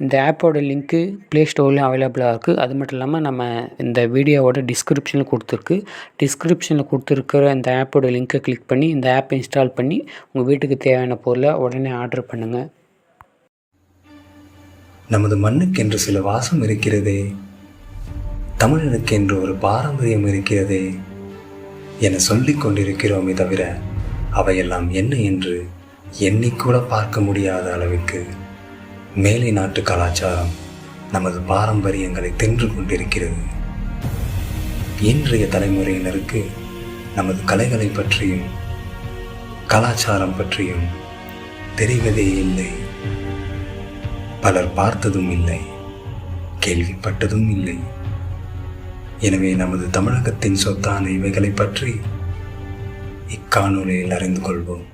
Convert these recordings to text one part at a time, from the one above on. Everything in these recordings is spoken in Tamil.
இந்த ஆப்போட லிங்க்கு ப்ளே ஸ்டோர்லேயும் அவைலபிளாக இருக்குது அது மட்டும் இல்லாமல் நம்ம இந்த வீடியோவோட டிஸ்கிரிப்ஷனில் கொடுத்துருக்கு. டிஸ்கிரிப்ஷனில் கொடுத்துருக்கிற இந்த ஆப்போட லிங்க்கை கிளிக் பண்ணி இந்த ஆப்பை இன்ஸ்டால் பண்ணி உங்கள் வீட்டுக்கு தேவையான பொருளை உடனே ஆர்டர் பண்ணுங்கள் நமது மண்ணுக்கென்று சில வாசம் இருக்கிறதே தமிழனுக்கென்று ஒரு பாரம்பரியம் இருக்கிறதே என சொல்லிக் கொண்டிருக்கிறோமே தவிர அவையெல்லாம் என்ன என்று எண்ணிக்கூட பார்க்க முடியாத அளவுக்கு மேலை நாட்டு கலாச்சாரம் நமது பாரம்பரியங்களை தின்று கொண்டிருக்கிறது. இன்றைய தலைமுறையினருக்கு நமது கலைகளை பற்றியும் கலாச்சாரம் பற்றியும் தெரிவதே இல்லை. பலர் பார்த்ததும் இல்லை கேள்விப்பட்டதும் இல்லை. எனவே நமது தமிழகத்தின் சொத்தான இவைகளை பற்றி இக்காணொலியில் அறிந்து கொள்வோம்.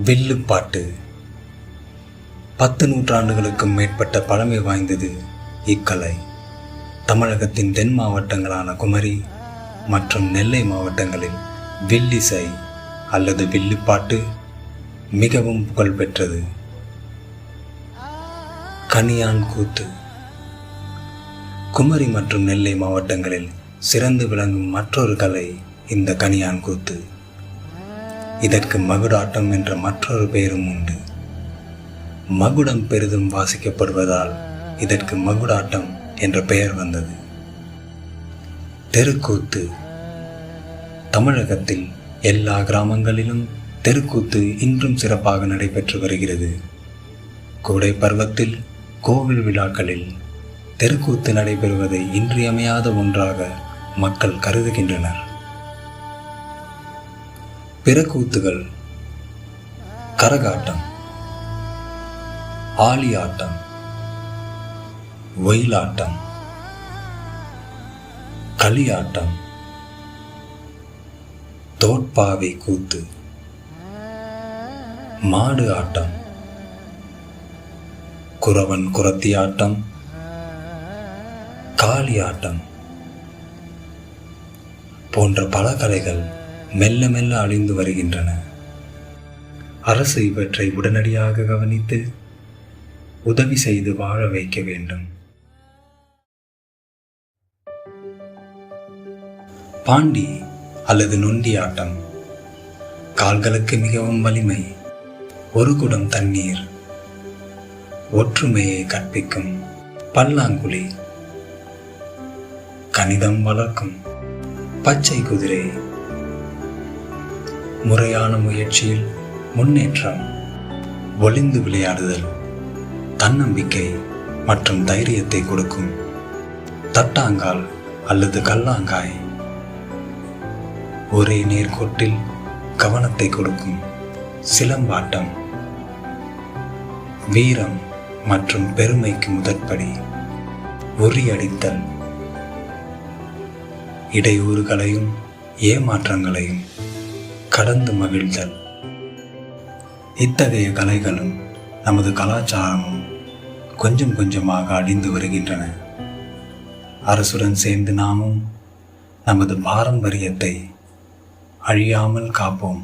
வில்லுப்பாட்டு பத்து நூற்றாண்டுகளுக்கும் மேற்பட்ட பழமை வாய்ந்தது இக்கலை. தமிழகத்தின் தென் மாவட்டங்களான குமரி மற்றும் நெல்லை மாவட்டங்களில் வில்லிசை அல்லது வில்லுப்பாட்டு மிகவும் புகழ்பெற்றது கனியான் கூத்து குமரி மற்றும் நெல்லை மாவட்டங்களில் சிறந்து விளங்கும் மற்றொரு கலை இந்த கனியான் கூத்து இதற்கு மகுடாட்டம் என்ற மற்றொரு பெயரும் உண்டு. மகுடம் பெரிதும் வாசிக்கப்படுவதால் இதற்கு மகுடாட்டம் என்ற பெயர் வந்தது. தெருக்கூத்து. தமிழகத்தில் எல்லா கிராமங்களிலும் தெருக்கூத்து இன்றும் சிறப்பாக நடைபெற்று வருகிறது. கோடை பருவத்தில் கோவில் விழாக்களில் தெருக்கூத்து நடைபெறுவதை இன்றியமையாத ஒன்றாக மக்கள் கருதுகின்றனர். பிறக்கூத்துகள் கரகாட்டம் ஆலியாட்டம் ஒயிலாட்டம் களியாட்டம் தோட்பாவை கூத்து மாடு ஆட்டம் குறவன் குரத்தி ஆட்டம் காளி ஆட்டம் போன்ற பல கலைகள் மெல்ல மெல்ல அழிந்து வருகின்றன. அரசு இவற்றை உடனடியாக கவனித்து உதவி செய்து வாழ வைக்க வேண்டும். பாண்டி அல்லது நொண்டி ஆட்டம் கால்களுக்கு மிகவும் வலிமை. ஒரு குடம் தண்ணீர். ஒற்றுமையை கற்பிக்கும். பல்லாங்குழி. கணிதம் வளர்க்கும். பச்சை குதிரை. முறையான முயற்சியில் முன்னேற்றம் ஒளிந்து விளையாடுதல் தன்னம்பிக்கை மற்றும் தைரியத்தை கொடுக்கும் தட்டாங்கால் அல்லது கல்லாங்காய். ஒரே நேர்கோட்டில் கவனத்தை கொடுக்கும் சிலம்பாட்டம். வீரம் மற்றும் பெருமைக்கு முதற்படி உரியடித்தல் இடையூறுகளையும் ஏமாற்றங்களையும் கடந்து மகிழ்தல். இத்தகைய கலைகளும் நமது கலாச்சாரமும் கொஞ்சம் கொஞ்சமாக அழிந்து வருகின்றன. அரசுடன் சேர்ந்து நாமும் நமது பாரம்பரியத்தை அழியாமல் காப்போம்.